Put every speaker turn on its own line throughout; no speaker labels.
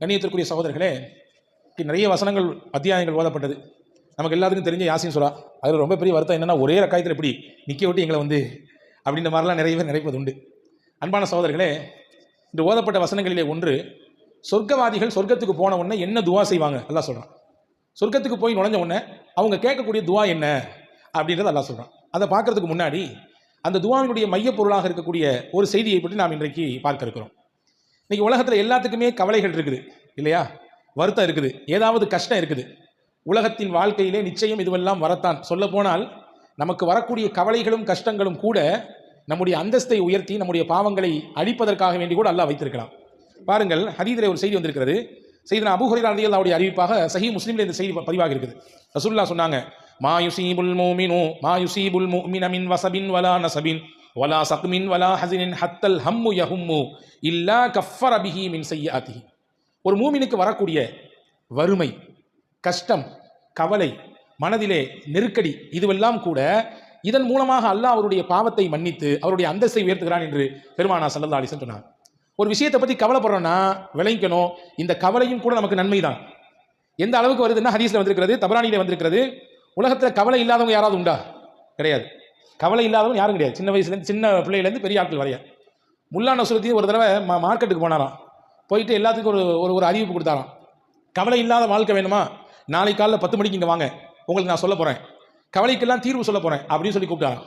கண்ணியத்திற்குரிய சகோதரர்களே நிறைய வசனங்கள் அத்தியாயங்கள் ஓதப்பட்டது. நமக்கு எல்லாத்துக்கும் தெரிஞ்ச யாசின் சுறா. அதில் ரொம்ப பெரிய வருத்தம் என்னன்னா ஒரே ரக்காயத்தில் இப்படி நிற்க விட்டு எங்களை வந்து அப்படின்ற மாதிரிலாம் நிறைய பேர் நினைப்பது உண்டு. அன்பான சகோதரர்களே இந்த ஓதப்பட்ட வசனங்களிலே ஒன்று சொர்க்கவாதிகள் சொர்க்கத்துக்கு போன உடனே என்ன துவா செய்வாங்க? எல்லாம் சொல்கிறான் சொர்க்கத்துக்கு போய் நுழைஞ்ச உடனே அவங்க கேட்கக்கூடிய துவா என்ன? அப்படின்றத எல்லாம் சொல்கிறான் அதை பார்க்கறதுக்கு முன்னாடி அந்த துவாவினுடைய மையப்பொருளாக இருக்கக்கூடிய ஒரு செய்தியை பற்றி நாம் இன்றைக்கு பார்க்க இருக்கிறோம் இன்னைக்கு உலகத்தில் எல்லாத்துக்குமே கவலைகள் இருக்குது. இல்லையா? வருத்தம் இருக்குது. ஏதாவது கஷ்டம் இருக்குது. உலகத்தின் வாழ்க்கையிலே நிச்சயம் இதுவெல்லாம் வரத்தான். சொல்ல போனால் நமக்கு வரக்கூடிய கவலைகளும் கஷ்டங்களும் கூட நம்முடைய அந்தஸ்தை உயர்த்தி நம்முடைய பாவங்களை அழிப்பதற்காக வேண்டி கூட அல்லாஹ் வைத்திருக்கலாம். பாருங்கள் ஹதீதிலே ஒரு செய்தி வந்திருக்கிறது. செய்தி அபு ஹுரைரா ரலியல்லாஹு அறிவிப்பாக சஹி முஸ்லீம்ல இந்த செய்தி பதிவாக இருக்குது. ரசுல்லா சொன்னாங்க மா யுசீபுல் மூமினு மா யுசீபுல் மின் வசபின் வலா நசபின். வலா சக்மின் வலா ஹசினின் ஹத்தல் ஹம்மு யஹும்மு இல்லா கஃபர் அபிஹி மின் செய்யாதி ஒரு மூமினுக்கு வரக்கூடிய வறுமை கஷ்டம் கவலை மனதிலே நெருக்கடி இதுவெல்லாம் கூட இதன் மூலமாக அல்லாஹ் அவருடைய பாவத்தை மன்னித்து அவருடைய அந்தஸ்தை உயர்த்துகிறான் என்று பெருமானா சல்லல்லா அலிசன் சொன்னார். ஒரு விஷயத்தை பற்றி கவலைப்படுறோன்னா விளங்கிக்கணும். இந்த கவலையும் கூட நமக்கு நன்மை தான் எந்த அளவுக்கு வருதுன்னா ஹதீஸில் வந்திருக்கிறது தபரானியில் வந்திருக்கிறது. உலகத்தில் கவலை இல்லாதவங்க யாராவது உண்டா? கிடையாது. கவலை இல்லாதவங்க யாரும் கிடையாது. சின்ன வயசுலேருந்து சின்ன பிள்ளையிலேருந்து பெரிய ஆட்கள் வரைய. முல்லா நசுரத்தி ஒரு தடவை மா மார்க்கெட்டுக்கு போனாராம். போயிட்டு எல்லாத்துக்கும் ஒரு ஒரு ஒரு அறிவிப்பு கொடுத்தாராம். கவலை இல்லாத வாழ்க்கை வேணுமா? நாளை காலைல பத்து மணிக்கு இங்கே வாங்க. உங்களுக்கு நான் சொல்ல போகிறேன் கவலைக்கெல்லாம் தீர்வு சொல்ல போகிறேன் அப்படின்னு சொல்லி கூப்பிட்டாராம்.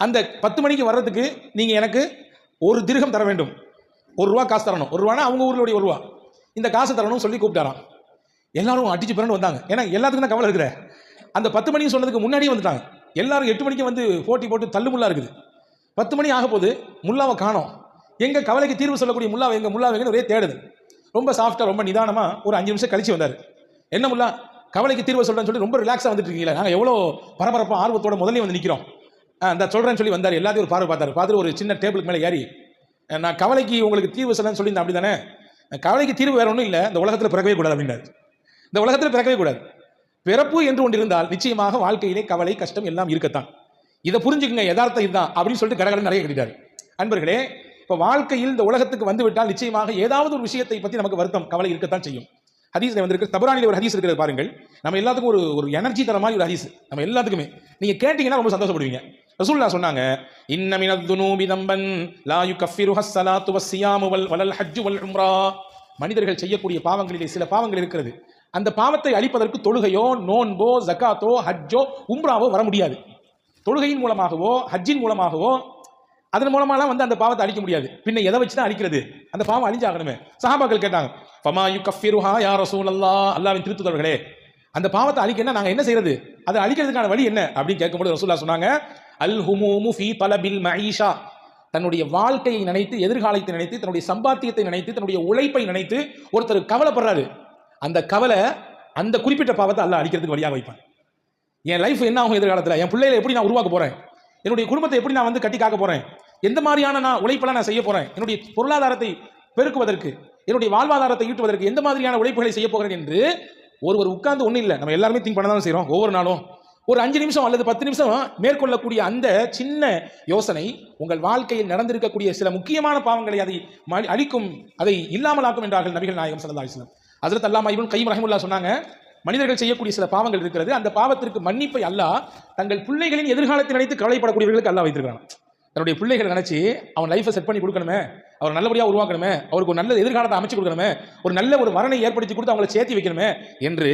அந்த பத்து மணிக்கு வர்றதுக்கு நீங்கள் எனக்கு ஒரு திருகம் தர வேண்டும். ஒரு ரூபா காசு தரணும். ஒரு ரூபானா அவங்க ஊர்களுடைய ஒரு ரூபா. இந்த காசு தரணும்னு சொல்லி கூப்பிட்டாராம். எல்லாரும் அடிச்சு பிறண்டு வந்தாங்க. ஏன்னா எல்லாத்துக்கும் தான் கவலை இருக்கிற அந்த பத்து மணிக்கு சொன்னதுக்கு முன்னாடியே வந்துட்டாங்க. எல்லாரும் எட்டு மணிக்கு வந்து போட்டி போட்டு தள்ளுமுள்ளா இருக்குது. பத்து மணி ஆக போது முல்லாவை காணோம். எங்கள் கவலைக்கு தீர்வு சொல்லக்கூடிய முல்லாவை எங்கள் முல்லாவை எங்கன்னு ஒரே தேடுது. ரொம்ப சாஃப்டாக ரொம்ப நிதானமாக ஒரு அஞ்சு நிமிஷம் கழிச்சு வந்தார். என்ன முல்லா கவலைக்கு தீர்வு சொல்கிறேன்னு சொல்லி ரொம்ப ரிலாக்ஸாக வந்துட்டு இருக்கீங்களா நாங்கள் எவ்வளோ பரபரப்பாக ஆர்வத்தோட முதல்ல வந்து நிற்கிறோம் அந்த சொல்கிறேன்னு சொல்லி வந்தார் எல்லாத்தையும் ஒரு பார்வை பார்த்தார். பார்த்துட்டு ஒரு சின்ன டேபிளுக்கு மேலே ஏறி நான் கவலைக்கு உங்களுக்கு தீர்வு சொல்லணும்னு சொல்லியிருந்தேன் அப்படி தானே கவலைக்கு தீர்வு வேற ஒன்றும் இல்லை இந்த உலகத்தில் பிறக்கவே கூடாது அப்படின்னாரு. இந்த உலகத்தில் பிறக்கவே கூடாது. பிறப்பு என்று ஒன்று இருந்தால் நிச்சயமாக வாழ்க்கையிலே கவலை கஷ்டம் எல்லாம் இருக்கத்தான். இதை புரிஞ்சுக்குங்க யதார்த்தம் இதுதான் அப்படின்னு சொல்லிட்டு கடகடன் நிறைய கட்டிட்டாரு. அன்பர்களே இப்போ வாழ்க்கையில் இந்த உலகத்துக்கு வந்து விட்டால் நிச்சயமாக ஏதாவது ஒரு விஷயத்தை பற்றி நமக்கு வருத்தம் கவலை இருக்கத்தான் செய்யும். ஹதீஸ் வந்திருக்கு தபரானில ஒரு ஹதீஸ் இருக்கிறது பாருங்கள். நம்ம எல்லாத்துக்கும் ஒரு ஒரு எனர்ஜி தர மாதிரி ஒரு ஹதீஸ் நம்ம எல்லாத்துக்குமே. நீங்கள் கேட்டிங்கன்னா ரொம்ப சந்தோஷப்படுவீங்க. ரசூல்லா சொன்னாங்க இன்ன மினத் துனூபி தம்பன் லா யுகஃபிரு ஹஸ்ஸலாத்து வஸ்ஸியாமு வல் வலல் ஹஜ்ஜு வல் உம்ரா. மனிதர்கள் செய்யக்கூடிய பாவங்களிலே சில பாவங்கள் இருக்கிறது. அந்த பாவத்தை அழிப்பதற்கு தொழுகையோ நோன்போ ஜக்காத்தோ ஹஜ்ஜோ உம்ராவோ வர முடியாது. தொழுகையின் மூலமாகவோ ஹஜ்ஜின் மூலமாகவோ அதன் மூலமாலாம் வந்து அந்த பாவத்தை அழிக்க முடியாது. பின்ன எதை வச்சு தான் அழிக்கிறது? அந்த பாவம் அழிஞ்சாகணுமே. சஹாபாக்கள் கேட்டாங்க ஃபமா யு கஃபிருஹா யா ரசூலல்லா அல்லாவின் திருத்துதவர்களே அந்த பாவத்தை அழிக்கன்னா நாங்கள் என்ன செய்யறது அதை அழிக்கிறதுக்கான வழி என்ன? அப்படின்னு கேட்கும்போது ரசூல்லா சொன்னாங்க அல் ஹுமூமு ஃபி தலபில் மஈஷா. தன்னுடைய வாழ்க்கையை நினைத்து எதிர்காலத்தை நினைத்து தன்னுடைய சம்பாத்தியத்தை நினைத்து தன்னுடைய உழைப்பை நினைத்து ஒருத்தர் கவலைப்படுறாரு. அந்த கவலை அந்த குறிப்பிட்ட பாவத்தை அல்ல அழிக்கிறதுக்கு வழியாக வைப்பேன். என் லைஃப் என்ன ஆகும் எதிர்காலத்தில்? என் பிள்ளைகளை எப்படி நான் உருவாக்க போகிறேன் என்னுடைய குடும்பத்தை எப்படி நான் வந்து கட்டி காக்க போகிறேன் எந்த மாதிரியான நான் உழைப்பெல்லாம் நான் செய்ய போகிறேன் என்னுடைய பொருளாதாரத்தை பெருக்குவதற்கு என்னுடைய வாழ்வாதாரத்தை ஈட்டுவதற்கு எந்த மாதிரியான உழைப்புகளை செய்ய போகிறேன் என்று ஒருவர் உட்கார்ந்து ஒன்றும் இல்லை. நம்ம எல்லாருமே திங்க் பண்ண தான் செய்கிறோம் ஒவ்வொரு நாளும் ஒரு அஞ்சு நிமிஷம் அல்லது பத்து நிமிஷம் மேற்கொள்ளக்கூடிய அந்த சின்ன யோசனை உங்கள் வாழ்க்கையில் நடந்திருக்கக்கூடிய சில முக்கியமான பாவங்களை அதை அழிக்கும் அதை இல்லாமலாக்கும் என்றார்கள் நபிகள் நாயகம் ஸல்லல்லாஹு அலைஹி வஸல்லம் அல்லாமா இவன் கைம் ரஹிமுல்லா சொன்னாங்க மனிதர்கள் செய்யக்கூடிய சில பாவங்கள் இருக்கிறது அந்த பாவத்திற்கு மன்னிப்பை அல்லாஹ் தங்கள் பிள்ளைகளின் எதிர்காலத்தை நினைத்து கவலைப்படக்கூடியவர்களுக்கு அல்லா வைத்திருக்கிறான். தன்னுடைய பிள்ளைகளை நினைச்சு அவன் லைஃப்பை செட் பண்ணி கொடுக்கணுமே அவர் நல்லபடியாக உருவாக்கணுமே அவருக்கு ஒரு நல்ல எதிர்காலத்தை அமைச்சு கொடுக்கணுமே ஒரு நல்ல ஒரு வரனை ஏற்படுத்தி கொடுத்து அவங்களை சேர்த்து வைக்கணுமே என்று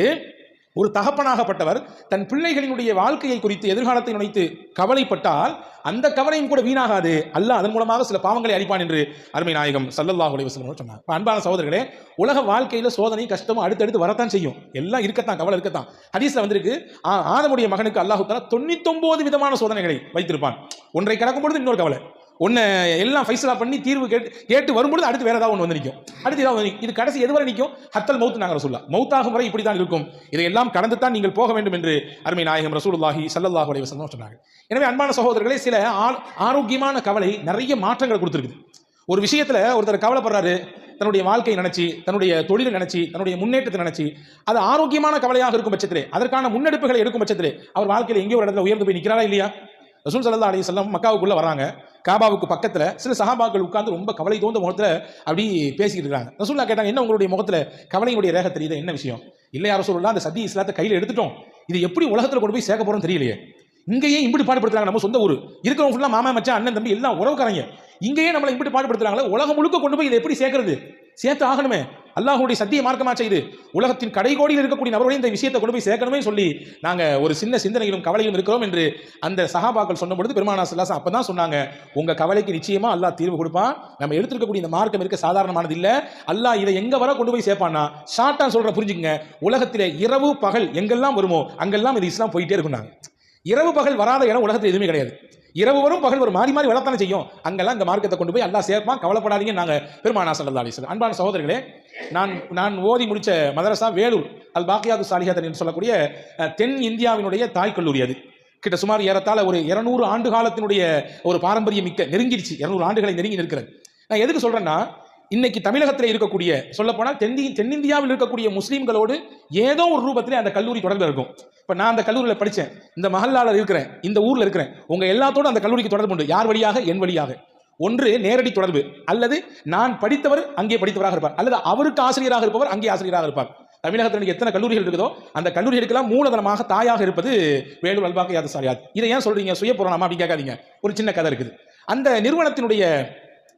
ஒரு தகப்பனாகப்பட்டவர் தன் பிள்ளைகளினுடைய வாழ்க்கையை குறித்து எதிர்காலத்தை நினைத்து கவலைப்பட்டால் அந்த கவலையும் கூட வீணாகாது. அல்லாஹ் அதன் மூலமாக சில பாவங்களை அழிப்பான் என்று அருமை நாயகம் சல்லல்லாஹ் அலைஹி சொன்னார். அன்பான சகோதரர்களே உலக வாழ்க்கையில் சோதனை கஷ்டமும் அடுத்தடுத்து வரத்தான் செய்யும். எல்லாம் இருக்கத்தான் கவலை இருக்கத்தான். ஹதீஸ்ல வந்திருக்கு ஆ- ஆதமுடைய மகனுக்கு அல்லாஹு தஆலா தொண்ணூத்தொன்பது விதமான சோதனைகளை வைத்திருப்பான். ஒன்றை கடக்கும் பொழுது இன்னொரு கவலை. ஒன்று எல்லாம் ஃபைசலா பண்ணி தீர்வு கேட்டு கேட்டு வரும்பொழுது அடுத்து வேற ஏதாவது ஒன்று வந்து நிற்கும் அடுத்து ஏதாவது வந்து இது கடைசி எதுவரை நிற்கும் ஹத்தல் மௌத் நாங்கள் ரசூல்லா மௌத்தாகும் வரை இப்படி தான் இருக்கும். இதையெல்லாம் கடந்து தான் நீங்கள் போக வேண்டும் என்று அருமை நாயகம் ரசூலுல்லாஹி ஸல்லல்லாஹு அலைஹி வஸல்லம் சொன்னாங்க எனவே அன்பான சகோதரர்களே சில ஆ- ஆரோக்கியமான கவலை நிறைய மாற்றங்களை கொடுத்துருக்குது. ஒரு விஷயத்தில் ஒருத்தர் கவலைப்படுறாரு தன்னுடைய வாழ்க்கையை நினச்சி தன்னுடைய தொழிலை நினச்சி தன்னுடைய முன்னேற்றத்தை நினச்சி அது ஆரோக்கியமான கவலையாக இருக்கும் பட்சத்திலே அதற்கான முன்னெடுப்புகளை எடுக்கும் பட்சத்திலே அவர் வாழ்க்கையில் எங்கேயோ ஒரு இடத்துல உயர்ந்து போய் நிற்கிறாரா இல்லையா? ரசூல் சல்லா அலி சொல்லம் மக்காவுக்குள்ளே வராங்க காபாவுக்கு பக்கத்தில் சில சஹாபாக்கள் உட்கார்ந்து ரொம்ப கவலை தோந்த முகத்தில் அப்படி பேசிக்கிட்டு இருக்காங்க. ரசூல்லா கேட்டாங்க என்ன உங்களுடைய முகத்தில் கவலையுடைய ரேக தெரியுது? என்ன விஷயம்? இல்லை யாரும் சொல்லலாம் அந்த சத்திய இஸ்லாத்தை கையில் எடுத்துட்டோம். இது எப்படி உலகத்தில் கொண்டு போய் சேர்க்க போகிறோம் தெரியலையே. இங்கேயே இப்படி பாடுபடுத்துறாங்க நம்ம சொந்த ஊர். இருக்கிறவங்க ஃபுல்லாக மாமா மச்சான் அண்ணன் தம்பி எல்லாம் உறவுக்காரங்க. இங்கேயே நம்மளை இப்படி பாடுபடுத்துறாங்களே? உலகம் முழுக்க கொண்டு போய் இதை எப்படி சேர்க்கறது? சேர்த்து ஆகணுமே. அல்லாஹுடைய சத்திய மார்க்கமா செய்து உலகத்தின் கடைகோடியில் இருக்கக்கூடிய நபர்களையும் இந்த விஷயத்தை கொண்டு போய் சேர்க்கணுமே சொல்லி நாங்க ஒரு சின்ன சிந்தனையிலும் கவலையும் இருக்கிறோம் என்று அந்த சஹாபாக்கள் சொன்ன பொழுது பெருமானா சல்லாசம் அப்பதான் சொன்னாங்க உங்க கவலைக்கு நிச்சயமா அல்லாஹ் தீர்வு கொடுப்பான் நம்ம எடுத்துருக்கக்கூடிய இந்த மார்க்கம் இருக்க சாதாரணமானது இல்ல. அல்லாஹ் இதை எங்க வர கொண்டு போய் சேர்ப்பான்னா ஷார்ட்டா சொல்ற புரிஞ்சுங்க உலகத்தில் இரவு பகல் எங்கெல்லாம் வருமோ அங்கெல்லாம் இது இஸ்லாம் போயிட்டே நாங்கள் இரவு பகல் வராத இடம் உலகத்தில் எதுவுமே கிடையாது. இரவு வரும் பகல் வரும் மாறி மாறி வளர்த்தானே செய்யும். அங்கெல்லாம் இந்த மார்க்கத்தை கொண்டு போய் எல்லாம் சேர்ப்பான் கவலைப்படாதீங்க நாங்கள் பெருமானா சல்லா அலிஸ்லாம் அன்பான சகோதரர்களே நான் நான் ஓதி முடித்த மதரசா வேலூர் அல் பாக்கியாது சாலிஹாதன் என்று சொல்லக்கூடிய தென் இந்தியாவினுடைய தாய் கல்லூரி அது. கிட்ட சுமார் ஏறத்தாழ ஒரு இருநூறு ஆண்டு காலத்தினுடைய ஒரு பாரம்பரியம் மிக்க நெருங்கிடுச்சு. இருநூறு ஆண்டுகளை நெருங்கி நிற்கிறது. நான் எதுக்கு சொல்கிறேன்னா இன்னைக்கு தமிழகத்தில் இருக்கக்கூடிய சொல்லப்போனால் தென்தி தென்னிந்தியாவில் இருக்கக்கூடிய முஸ்லீம்களோடு ஏதோ ஒரு ரூபத்திலே அந்த கல்லூரி தொடர்பு இருக்கும். இப்போ நான் அந்த கல்லூரியில் படித்தேன் இந்த மகல்லாளர் இருக்கிறேன். இந்த ஊரில் இருக்கிறேன். உங்கள் எல்லாத்தோடும் அந்த கல்லூரிக்கு தொடர்பு உண்டு. யார் வழியாக? என் வழியாக. ஒன்று நேரடி தொடர்பு. அல்லது நான் படித்தவர் அங்கே படித்தவராக இருப்பார். அல்லது அவருக்கு ஆசிரியராக இருப்பவர் அங்கே ஆசிரியராக இருப்பார். தமிழகத்தில் எத்தனை கல்லூரிகள் இருக்குதோ அந்த கல்லூரிகளுக்கெல்லாம் மூலதனமாக தாயாக இருப்பது வேலூர் அல்பாக்க யாது சாரியாத். இதை ஏன் சொல்றீங்க? சுய புராணமா அப்படி கேட்காதீங்க. ஒரு சின்ன கதை இருக்குது. அந்த நிறுவனத்தினுடைய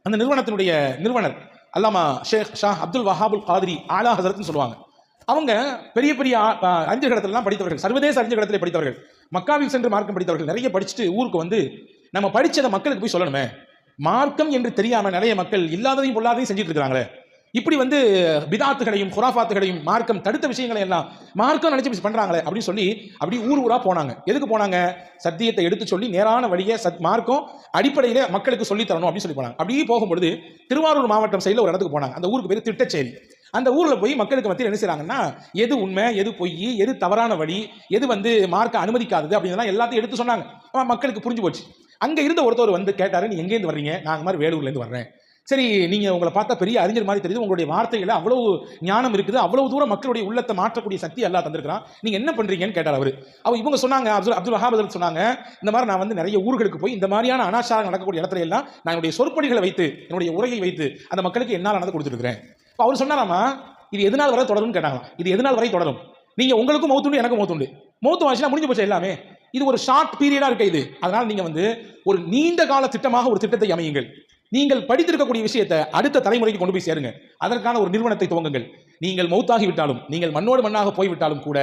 அந்த நிறுவனத்தினுடைய நிறுவனர் அல்லாமா ஷேக் ஷா அப்துல் வஹாபுல் காதிரி ஆலா ஹசரத்னு சொல்லுவாங்க. அவங்க பெரிய பெரிய ஆ- அறிஞர்களிடத்திலாம் படித்தவர்கள் சர்வதேச அறிஞர்களிடத்திலே படித்தவர்கள் மக்காவில் சென்று மார்க்கம் படித்தவர்கள் நிறைய படிச்சுட்டு ஊருக்கு வந்து நம்ம படித்ததை மக்களுக்கு போய் சொல்லணுமே. மார்க்கம் என்று தெரியாமல் நிறைய மக்கள் இல்லாததையும் பொல்லாதையும் செஞ்சுட்டு இருக்கிறாங்களே. இப்படி வந்து பிதாத்துகளையும் குராஃபாத்துகளையும் மார்க்கம் தடுத்த விஷயங்களை எல்லாம் மார்க்கம் நினைச்சு பண்றாங்களே அப்படின்னு சொல்லி அப்படி ஊர் ஊரா போனாங்க. எதுக்கு போனாங்க? சத்தியத்தை எடுத்து சொல்லி நேரான வழியை சத் மார்க்கம் அடிப்படையில மக்களுக்கு சொல்லி தரணும் அப்படின்னு சொல்லி போனாங்க. அப்படியே போகும்பொழுது திருவாரூர் மாவட்டம் சைடில் ஒரு இடத்துக்கு போனாங்க. அந்த ஊருக்கு பேர் திட்டச்சேரி. அந்த ஊரில் போய் மக்களுக்கு மத்தியில் என்ன செய்கிறாங்கன்னா எது உண்மை எது பொய் எது தவறான வழி எது வந்து மார்க்க அனுமதிக்காதது அப்படின்லாம் எல்லாத்தையும் எடுத்து சொன்னாங்க. மக்களுக்கு புரிஞ்சு போச்சு. அங்கே இருந்த ஒருத்தர் வந்து கேட்டார் நீ எங்கேருந்து வர்றீங்க? நாங்கள் மாதிரி வேலூர்லேருந்து வர்றேன். சரி நீங்கள் உங்களை பார்த்தா பெரிய அறிஞர் மாதிரி தெரியுது. உங்களுடைய வார்த்தைகள் அவ்வளவு ஞானம் இருக்குது. அவ்வளவு தூரம் மக்களுடைய உள்ளத்தை மாற்றக்கூடிய சக்தி எல்லாம் தந்திருக்கிறான். நீங்கள் என்ன பண்ணுறீங்கன்னு கேட்டார் அவர். அவர் இவங்க சொன்னாங்க அப்துல் அப்துல் வஹாப் சொன்னாங்க இந்த மாதிரி நான் வந்து நிறைய ஊர்களுக்கு போய் இந்த மாதிரியான அனாச்சாரம் நடக்கக்கூடிய இடத்துல எல்லாம் நான் என்னுடைய சொற்பொழிகளை வைத்து என்னுடைய உரையை வைத்து அந்த மக்களுக்கு என்னால் நடந்து கொடுத்துருக்கிறேன். இப்போ அவர் சொன்னாராமா இது எதனால் வரை தொடரும்னு கேட்டாங்களாம். இது எதனால் வரை தொடரும்? நீங்கள் உங்களுக்கும் மௌத்துண்டு எனக்கும் மௌத்துண்டு மௌத்து வாசினா முடிஞ்சு போச்சு எல்லாமே. இது ஒரு ஷார்ட் பீரியடாக இருக்க இது. அதனால் நீங்கள் வந்து ஒரு நீண்ட கால திட்டமாக ஒரு திட்டத்தை அமையுங்கள். நீங்கள் படித்திருக்கக்கூடிய விஷயத்தை அடுத்த தலைமுறைக்கு கொண்டு போய் சேருங்க. அதற்கான ஒரு நிறுவனத்தை துவங்குங்கள். நீங்கள் மௌத்தாகி விட்டாலும் நீங்கள் மண்ணோடு மண்ணாக போய்விட்டாலும் கூட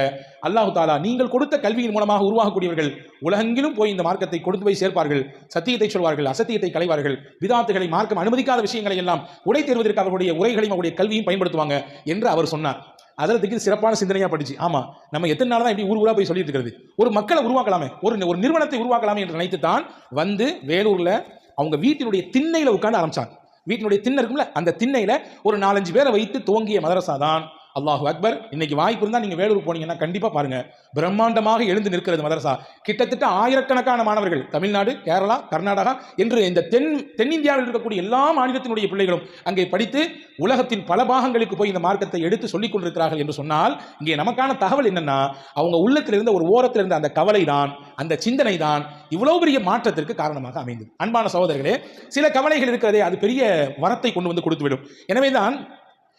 அல்லாஹு தாலா நீங்கள் கொடுத்த கல்வியின் மூலமாக உருவாகக்கூடியவர்கள் உலகெங்கிலும் போய் இந்த மார்க்கத்தை கொடுத்து போய் சேர்ப்பார்கள். சத்தியத்தை சொல்வார்கள் அசத்தியத்தை களைவார்கள். விதாத்துகளை மார்க்கம் அனுமதிக்காத விஷயங்களை எல்லாம் உடை தேர்வதற்கு அவர்களுடைய உரைகளையும் அவருடைய கல்வியும் பயன்படுத்துவாங்க என்று அவர் சொன்னார். அதற்கு சிறப்பான சிந்தனையாக படிச்சு ஆமா நம்ம எத்தனை நாள் தான் இப்படி ஊர் ஊரா போய் சொல்லிட்டு இருக்கிறது? ஒரு மக்களை உருவாக்கலாமே ஒரு ஒரு நிறுவனத்தை உருவாக்கலாமே என்று நினைத்து தான் வந்து வேலூர்ல அவங்க வீட்டினுடைய திண்ணையில் உட்காந்து ஆரம்பிச்சாங்க. வீட்டினுடைய திண்ணை இருக்கும்ல அந்த திண்ணையில் ஒரு நாலஞ்சு பேரை வைத்து துவங்கிய மதரசா தான் அல்லாஹு அக்பர் இன்னைக்கு வாய்ப்பு இருந்தால் நீங்கள் வேலூர் போனீங்கன்னா கண்டிப்பாக பாருங்க. பிரம்மாண்டமாக எழுந்து நிற்கிறது மதரசா. கிட்டத்தட்ட ஆயிரக்கணக்கான மாணவர்கள் தமிழ்நாடு கேரளா கர்நாடகா என்று இந்த தென் தென்னிந்தியாவில் இருக்கக்கூடிய எல்லா மாநிலத்தினுடைய பிள்ளைகளும் அங்கே படித்து உலகத்தின் பல பாகங்களுக்கு போய் இந்த மார்க்கத்தை எடுத்து சொல்லிக் கொண்டிருக்கிறார்கள் என்று சொன்னால் இங்கே நமக்கான தகவல் என்னன்னா அவங்க உள்ளத்தில் இருந்த ஒரு ஓரத்தில் இருந்த அந்த கவலை தான் அந்த சிந்தனை தான் இவ்வளவு பெரிய மாற்றத்திற்கு காரணமாக அமைந்தது. அன்பான சகோதரர்களே சில கவலைகள் இருக்கிறதே அது பெரிய வரத்தை கொண்டு வந்து கொடுத்துவிடும். எனவே தான்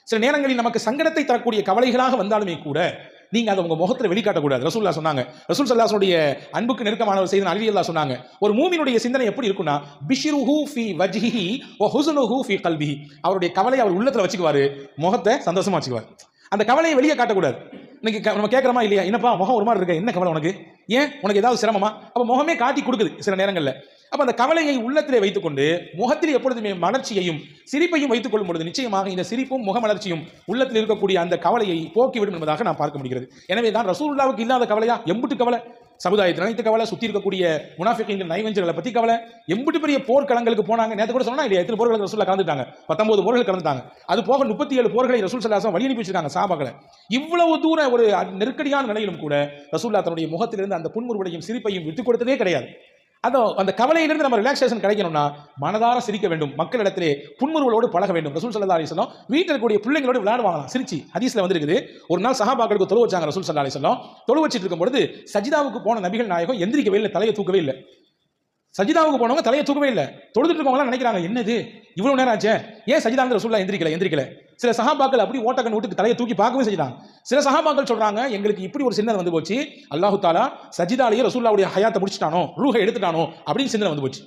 சில நேரங்களில் நமக்கு சங்கடத்தை தரக்கூடிய கவலைகளாக வந்தாலுமே கூட நீங்க அதை உங்க முகத்துல வெளிக்காட்டக்கூடாது. ரசூல்லா சொன்னாங்க. ரசூல் சல்லாஸுடைய அன்புக்கு நெருக்கமானவர் செய்த அலி அல்லா சொன்னாங்க. ஒரு மூமினுடைய சிந்தனை எப்படி இருக்கும்னா பிஷ்ருஹு ஃபி வஜ்ஹி ஓ ஹுஸ்னுஹு ஃபி கல்பிஹி. அவருடைய கவலை அவர் உள்ளத்துல வச்சுக்குவாரு முகத்தை சந்தோஷமா வச்சுக்குவார். அந்த கவலையை வெளியே காட்டக்கூடாது. இன்னைக்கு நம்ம கேட்கறோமா இல்லையா? என்னப்பா முகம் ஒரு மாதிரி இருக்கு? என்ன கவலை உனக்கு? ஏன்? உனக்கு ஏதாவது சிரமமா? அப்ப முகமே காட்டி கொடுக்குது சில நேரங்களில். அப்ப அந்த கவலையை உள்ளத்திலே வைத்துக்கொண்டு முகத்தில் எப்பொழுதுமே மலர்ச்சியையும் சிரிப்பையும் வைத்துக் கொள்ளும் பொழுது நிச்சயமாக இந்த சிரிப்பும் முகமலர்ச்சியும் உள்ளத்தில் இருக்கக்கூடிய அந்த கவலையை போக்கிவிடும் என்பதாக நான் பார்க்க முடிகிறது. எனவே தான் ரசூல்லாவுக்கு இல்லாத கவலையா? எம்புட்டு கவலை. சமுதாயத்தில் அனைத்து கவலை சுற்றி இருக்கக்கூடிய முனாஃபிக்கின் நைவஞ்சர்களை பற்றி கவலை. எம்புட்டு பெரிய போர்க்களங்களுக்கு போனாங்க. நேற்று கூட சொன்னா இல்லையா? எத்தனை போர்கள் ரசூல்லா கலந்துட்டாங்க? பத்தொன்பது போர்கள் கலந்துட்டாங்க. அது போக முப்பத்தி ஏழு போர்களை ரசூல் சல்லாசம் வழி அனுப்பி வச்சிருக்காங்க சாபாக்களை. இவ்வளவு தூர ஒரு நெருக்கடியான நிலையிலும் கூட ரசூல்லா தன்னுடைய முகத்திலிருந்து அந்த புன்முறுவலையும் சிரிப்பையும் விட்டுக் கொடுத்ததே கிடையாது. அதோ அந்த கவலையிலிருந்து நம்ம ரிலாக்ஸேஷன் கிடைக்கணும்னா மனதார சிரிக்க வேண்டும். மக்களிடத்திலே புன்முறுவலோடு பழக வேண்டும். ரசூல் சல்லா அலிஸ்லாம் வீட்டில் இருக்கக்கூடிய பிள்ளைங்களோடு விளையாடுவாங்களாம். சிரிச்சு ஹதீஸ்ல வந்துருக்குது. ஒரு நாள் சஹாபாக்களுக்கு தொழு வச்சாங்க ரசூல் சல்லா அலிஸ்லாம் தொழு வச்சிட்டு இருக்கும் சஜிதாவுக்கு போன நபிகள் நாயகம் எந்திரிக்கவே இல்லை தலையை தூக்கவே இல்லை. சஜிதாவுக்கு போனவங்க தலையை தூக்கவே இல்லை. தொழுதுட்டு இருக்கவங்களாம் நினைக்கிறாங்க என்னது? இவ்வளவு நேரம் ஆச்சு? ஏன் சஜிதாங்கிற ரசூல்லா எந்திரிக்கல எந்திரிக்கல? சில சஹாபாக்கள் அப்படி ஓட்டக்கன் விட்டு தலையை தூக்கி பார்க்கவே செஞ்சிட்டாங்க சில சஹாபாக்கள் சொல்றாங்க எங்களுக்கு இப்படி ஒரு சிந்தனை வந்து போச்சு. அல்லாஹு தாலா சஜிதாலேயே ரசூல்லாவுடைய ஹயாத்தை முடிச்சிட்டானோ ரூஹை எடுத்துட்டானோ அப்படின்னு சிந்தனை வந்து போச்சு.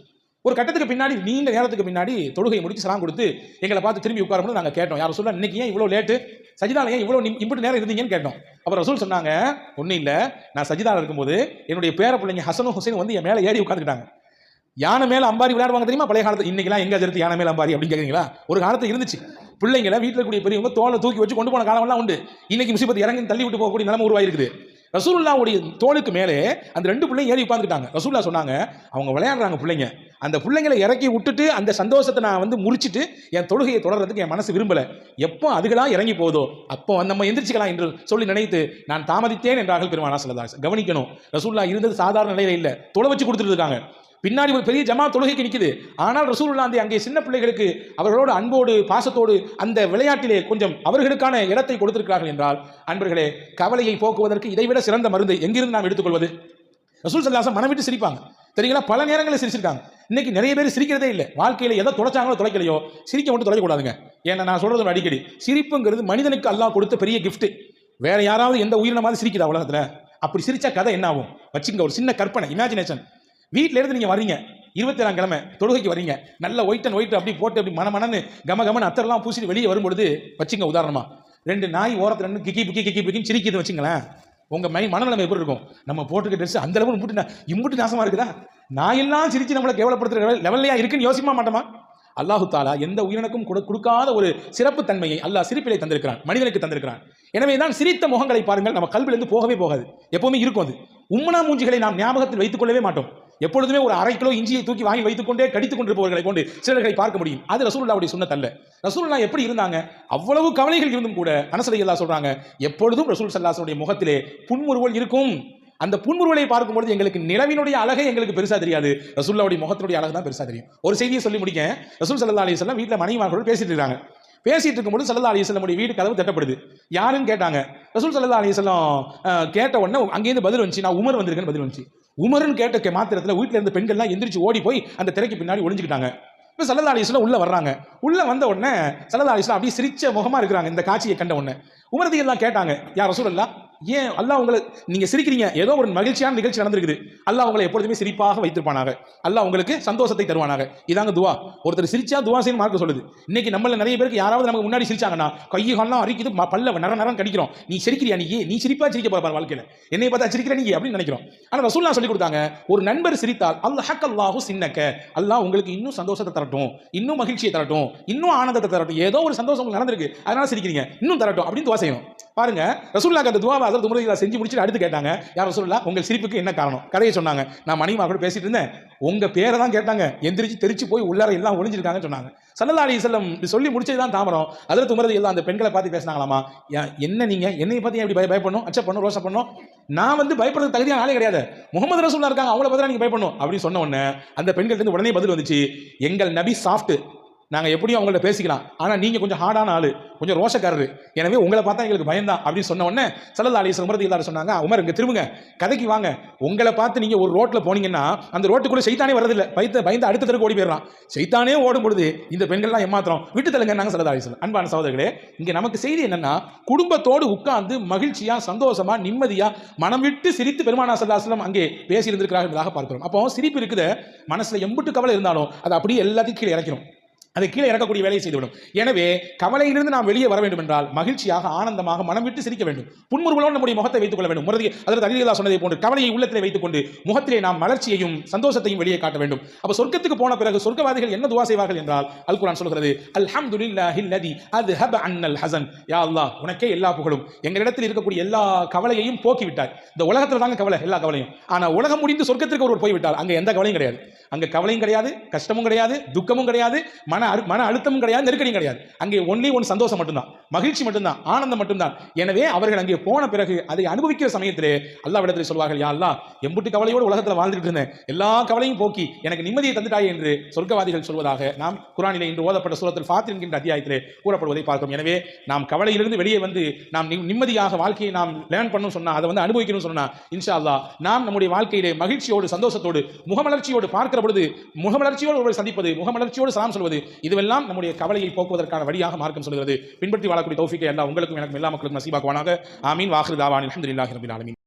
ஒரு கட்டத்துக்கு பின்னாடி நீண்ட நேரத்துக்கு பின்னாடி தொழுகையை முடிச்சு சலாம் கொடுத்து எங்களை பார்த்து திரும்பி உட்காரும்போது நாங்கள் கேட்டோம் யார் சொல்ல இன்னைக்கு ஏன் இவ்வளோ லேட்டு சஜிதால ஏன் இவ்வளோ இம்புட்டு நேரம் இருந்தீங்கன்னு கேட்டோம். அப்புறம் ரசூல் சொன்னாங்க ஒன்றும் இல்லை. நான் சஜிதால இருக்கும்போது என்னுடைய பேர பிள்ளைங்க ஹசனும் ஹுசைன் வந்து என் மேலே ஏறி உட்காந்துக்கிட்டாங்க யானை மேல அம்பாரி விளையாடுவாங்க தெரியுமா? பழைய காலத்து இன்னைக்கெல்லாம் எங்க எடுத்து யானை மேல அம்பாரி அப்படின்னு கேக்குறீங்களா? ஒரு காலத்து இருந்துச்சு. பிள்ளைங்களை வீட்டில் கூடிய பெரியவங்க தோலை தூக்கி வச்சு கொண்டு போன காலம்லாம் உண்டு. இன்னைக்கு முசிபத்து இறங்கி தள்ளி விட்டு போகக்கூடிய நிலைமை உருவாயிருக்குது. ரசூல்லாவுடைய தோளுக்கு மேலே அந்த ரெண்டு பிள்ளைங்க ஏறி உட்காந்துக்கிட்டாங்க ரசூல்லா சொன்னாங்க அவங்க விளையாடுறாங்க பிள்ளைங்க. அந்த பிள்ளைங்களை இறக்கி விட்டுட்டு அந்த சந்தோஷத்தை நான் வந்து முறிச்சிட்டு என் தொழுகையை தொடர்றதுக்கு என் மனசு விரும்பலை. எப்போ அதுகளாக இறங்கி போகுதோ அப்போ நம்ம எந்திரிச்சிக்கலாம் என்று சொல்லி நினைத்து நான் தாமதித்தேன் என்றார்கள் பெருமானா சொல்லதா கவனிக்கணும். ரசூல்லா இருந்தது சாதாரண நிலையில இல்லை. தொலை வச்சு கொடுத்துட்டு இருக்காங்க. பின்னாடி ஒரு பெரிய ஜமா தொழுகைக்கு நிற்குது ஆனால் ரசூலுல்லாஹ் அங்கே சின்ன பிள்ளைகளுக்கு அவர்களோடு அன்போடு பாசத்தோடு அந்த விளையாட்டிலே கொஞ்சம் அவர்களுக்கான இடத்தை கொடுத்திருக்கிறார்கள் என்றால் அன்பர்களே கவலையை போக்குவதற்கு இதைவிட சிறந்த மருந்து எங்கிருந்து நாம் எடுத்துக்கொள்வது? ரசூல் சல்லாசம் மனம் விட்டு சிரிப்பாங்க. தெரியுங்களா? பல நேரங்களில் சிரிச்சிருக்காங்க. இன்னைக்கு நிறைய பேர் சிரிக்கிறதே இல்லை. வாழ்க்கையில் எதை தொலைச்சாங்களோ தொலைக்கலையோ சிரிக்க மட்டும் தொலைக்கூடாதுங்க ஏன்னா நான் சொல்றது அடிக்கடி. சிரிப்புங்கிறது மனிதனுக்கு அல்லாஹ் கொடுத்த பெரிய கிஃப்ட் வேற யாராவது எந்த உயிரினமாவது சிரிக்குதா உலகத்தில்? அப்படி சிரிச்சா கதை என்ன ஆகும்? வச்சுங்க ஒரு சின்ன கற்பனை இமேஜினேஷன் வீட்டிலேருந்து இருந்து நீங்க வர்றீங்க. இருபத்தி ஏழாம் கிழமை தொழுகைக்கு வரீங்க நல்ல ஒயிட் அண்ட் ஒயிட் அப்படி போட்டு அப்படி மன மனன்னு கம கமன் அத்தரெல்லாம் பூசிட்டு வெளியே வரும்பொழுது வச்சுங்க உதாரணமா. ரெண்டு நாய் ஓரத்தில் ரெண்டு கிக்கி பிக்கி கிக்கி பிக்கின்னு சிரிக்கிறது வச்சுங்களேன். உங்க மை மனநிலைமை எப்படி இருக்கும்? நம்ம போட்டுக்க ட்ரெஸ் அந்த அளவுக்கு இம்புட்டு இம்புட்டு நாசமா இருக்குதா? நாயெல்லாம் சிரிச்சு நம்மளை கேவலப்படுத்துற லெவல்லையா இருக்குன்னு யோசிக்க மாட்டோமா? அல்லாஹு தாலா எந்த உயிரினக்கும் கொடு- கொடுக்காத ஒரு சிறப்பு தன்மையை அல்லாஹ் சிரிப்பிலை தந்திருக்கிறான் மனிதனுக்கு தந்திருக்கிறான். எனவே தான் சிரித்த முகங்களை பாருங்கள் நம்ம கல்விலிருந்து போகவே போகாது. எப்பவுமே இருக்கும் அது. உம்மனா மூஞ்சிகளை நாம் ஞாபகத்தில் வைத்துக் கொள்ளவே மாட்டோம். எப்பொழுதுமே ஒரு அரை கிலோ இஞ்சியை தூக்கி வாங்கி வைத்துக் கொண்டே கடித்துக் கொண்டிருப்பவர்களை கொண்டு சிலர்களை பார்க்க முடியும். அது ரசூலுல்லாவுடைய சுண்ணத்தல்ல. ரசூலுல்லா எப்படி இருந்தாங்க? அவ்வளவு கவலைகள் இருந்தும் கூட அனசலை எல்லாம் சொல்றாங்க எப்பொழுதும் ரசூல் சல்லாசனுடைய முகத்திலே புன்முறுவல் இருக்கும். அந்த புன்முறுவலை பார்க்கும்பொழுது எங்களுக்கு நிலவினுடைய அழகை எங்களுக்கு பெருசா தெரியாது. ரசூல்லாவுடைய முகத்தினுடைய அழகு தான் பெருசா தெரியும். ஒரு செய்தியை சொல்லி முடிக்க ரசூல் சல்லா அலி சொல்லம் வீட்டில் மனைவிமார்கள் பேசிட்டு இருக்காங்க. பேசிட்டு இருக்கும்போது சல்லா அலி சொல்லமுடைய வீடு கதவு தட்டப்படுது. யாருன்னு கேட்டாங்க. ரசூல் சல்லா அலி சொல்லம் கேட்ட உடனே அங்கேருந்து பதில் வந்துச்சு. நான் உமர் வந்திருக்கேன்னு பதில் வந்துச்சு. உமர்னு கேட்ட மாத்திரத்தில் மாத்திரத்துல வீட்டில் இருந்த பெண்கள்லாம் எந்திரிச்சு ஓடி போய் அந்த திரைக்கு பின்னாடி ஒளிஞ்சுக்கிட்டாங்க. இப்போ சல்லா அலிஸ்லாம் உள்ள வர்றாங்க. உள்ள வந்த உடனே சல்லா அலிஸ்லாம் அப்படியே சிரிச்ச முகமா இருக்கிறாங்க இந்த காட்சியை கண்ட உடனே. உமரதியெல்லாம் கேட்டாங்க யார் ரசூலல்லா ஏன்? அல்லாஹ் உங்களை நீங்க சிரிக்கிறீங்க. ஏதோ ஒரு மகிழ்ச்சியான நிகழ்ச்சி நடந்திருக்குது. அல்லாஹ் உங்களை எப்பொழுதுமே சிரிப்பாக வைத்திருப்பானாக. அல்லாஹ் உங்களுக்கு சந்தோஷத்தை தருவானாக. இதாங்க துவா. ஒருத்தர் சிரிச்சா துவா செய்யும் மார்க்க சொல்லுது. இன்னைக்கு நம்மள நிறைய பேருக்கு யாராவது நமக்கு முன்னாடி சிரிச்சாங்கன்னா கையை அரிக்குது பல்ல நர நரம் கடிக்கிறோம். நீ சிரிக்கிறியா நீ? நீ சிரிப்பா சிரிக்க போற பாரு வாழ்க்கையில. என்னை பார்த்தா சிரிக்கிற நீ? அப்படின்னு நினைக்கிறோம். ஆனா ரசூல்லா சொல்லி கொடுத்தாங்க ஒரு நண்பர் சிரித்தால் அல்லாஹ் அல்லாஹு சின்னக்க. அல்லாஹ் உங்களுக்கு இன்னும் சந்தோஷத்தை தரட்டும் இன்னும் மகிழ்ச்சியை தரட்டும் இன்னும் ஆனந்தத்தை தரட்டும். ஏதோ ஒரு சந்தோஷம் உங்களுக்கு நடந்திருக்கு. அதனால சிரிக்கிறீங்க இன்னும் தரட்டும் அப்படின்னு துவா செய்யணும். பாருங்க ரசூல்லாக்கு அந்த துவாவை அதற்கு முறையில் செஞ்சு முடிச்சுட்டு அடுத்து கேட்டாங்க யார் ரசூல்லா உங்கள் சிரிப்புக்கு என்ன காரணம்? கதையை சொன்னாங்க. நான் மணிமா கூட பேசிட்டு இருந்தேன். உங்க பேரை தான் கேட்டாங்க. எந்திரிச்சு தெரிச்சு போய் உள்ளார எல்லாம் ஒளிஞ்சிருக்காங்கன்னு சொன்னாங்க. சல்லல்லா அலி செல்லம் சொல்லி முடிச்சது தான் தாமரம். அதில் துமரது எல்லாம் அந்த பெண்களை பார்த்து பேசினாங்களாமா? என்ன நீங்க? என்னை பார்த்து எப்படி பய பயப்படணும்? அச்சா பண்ணும் ரோஷா பண்ணும் நான் வந்து பயப்படுறது தகுதியான ஆளே கிடையாது. முகமது ரசூல்லா இருக்காங்க. அவங்கள பார்த்தா நீங்க பயப்படணும். அப்படின்னு சொன்ன உடனே அந்த பெண்கள்ட்ட உடனே பதில் வந்துச்சு. எங்கள் நபி சாஃப்ட் நாங்கள் எப்படியும் அவங்கள்ட்ட பேசிக்கலாம். ஆனால் நீங்கள் கொஞ்சம் ஹார்டான ஆள். கொஞ்சம் ரோஷக்காரரு. எனவே உங்களை பார்த்தா எங்களுக்கு பயம்தான் அப்படின்னு சொன்ன உடனே சல்லல்லா அலி உமரதி எல்லாரும் சொன்னாங்க உமர் இங்கே திரும்புங்க. கதைக்கு வாங்க. உங்களை பார்த்து நீங்கள் ஒரு ரோட்டில் போனீங்கன்னா அந்த ரோட்டுக்குள்ளே சைத்தானே வரதில்லை பயத்த பயந்து அடுத்த தெருக்கு ஓடி போயிடலாம் சைத்தானே ஓடும் பொழுது இந்த பெண்கள்லாம் ஏமாத்திரம் விட்டு தள்ளுங்க நாங்கள் சல்லல்லா அலி அன்பான சகோதரர்களே இங்கே நமக்கு செய்தி என்னன்னா குடும்பத்தோடு உட்கார்ந்து மகிழ்ச்சியாக சந்தோஷமாக நிம்மதியாக மனம் விட்டு சிரித்து பெருமானா சல்லாஸ்லம் அங்கே பேசியிருந்திருக்கிறார்கள் என்பதாக பார்க்கிறோம். அப்போ சிரிப்பு இருக்குது. மனசில் எம்புட்டு கவலை இருந்தாலும் அது அப்படியே எல்லாத்தையும் கீழே இறக்கிறோம் அதை கீழே இறக்கக்கூடிய வேலையை செய்துவிடும் எனவே கவலையிலிருந்து நாம் வெளியே வர வேண்டும் என்றால் மகிழ்ச்சியாக ஆனந்தமாக மனம் விட்டு சிரிக்க வேண்டும். புன்முறுவலோடு நம்முடைய முகத்தை வைத்துக் கொள்ள வேண்டும். முரதி அதற்கு அலிலா சொன்னதை போன்று கவலையை உள்ளத்திலே வைத்துக் கொண்டு முகத்திலே நாம் மலர்ச்சியையும் சந்தோஷத்தையும் வெளியே காட்ட வேண்டும். அப்போ சொர்க்கத்துக்கு போன பிறகு சொர்க்கவாதிகள் என்ன துவா செய்வார்கள் என்றால் அல் குரான் சொல்கிறது அல்ஹம்துலில்லாஹி அது ஹப அன்னல் ஹசன். யா அல்லா உனக்கே எல்லா புகழும். எங்களிடத்தில் இருக்கக்கூடிய எல்லா கவலையையும் போக்கிவிட்டார் இந்த உலகத்தில் தாங்க கவலை எல்லா கவலையும். ஆனால் உலகம் முடிந்து சொர்க்கத்திற்கு ஒருவர் போய்விட்டார். அங்கே எந்த கவலையும் கிடையாது. அங்க கவலையும் கிடையாது கஷ்டமும் கிடையாது துக்கமும் கிடையாது மன அரு மன அழுத்தமும் கிடையாது நெருக்கடியும் கிடையாது. அங்கே ஒன்லி ஒன் சந்தோஷம் மட்டும்தான் மகிழ்ச்சி மட்டும்தான் ஆனந்தம் மட்டும்தான். எனவே அவர்கள் அங்கே போன பிறகு அதை அனுபவிக்கிற சமயத்திலே அல்லாவிடத்தில் சொல்வார்கள் யா எம்புட்டு கவலையோடு உலகத்தில் வாழ்ந்துட்டு இருந்தேன். எல்லா கவலையும் போக்கி எனக்கு நிம்மதியை தந்துட்டாய் என்று சொர்க்கவாதிகள் சொல்வதாக நாம் குரானிலே இன்று ஓதப்பட்ட சூரத்தில் ஃபாத்திர் என்கின்ற அத்தியாயத்திலே கூறப்படுவதை பார்க்கும் எனவே நாம் கவலையிலிருந்து வெளியே வந்து நாம் நிம்மதியாக வாழ்க்கையை நாம் லேர்ன் பண்ணணும் சொன்னா அதை வந்து அனுபவிக்கணும்னு சொன்னா இன்ஷா அல்லா நாம் நம்முடைய வாழ்க்கையிலே மகிழ்ச்சியோடு சந்தோஷத்தோடு முகமலர்ச்சியோடு பார்க்கிற பொழுது முகமலர்ச்சியோடு ஒருவர் சந்திப்பது முகமலர்ச்சியோடு சலாம் சொல்வது இதுவெல்லாம் நம்முடைய கவலையை போக்குவதற்கான வழியாக மார்க்கம் சொல்கிறது பின்பற்றி வாழக்கூடிய தௌஃபிக்கை எல்லாம் உங்களுக்கும் எனக்கும் எல்லா மக்களுக்கும் நசீபாக்குவானாக. ஆமீன். வாஹிர் தாவான். அல்ஹம்துலில்லாஹி ரபில் ஆலமின்.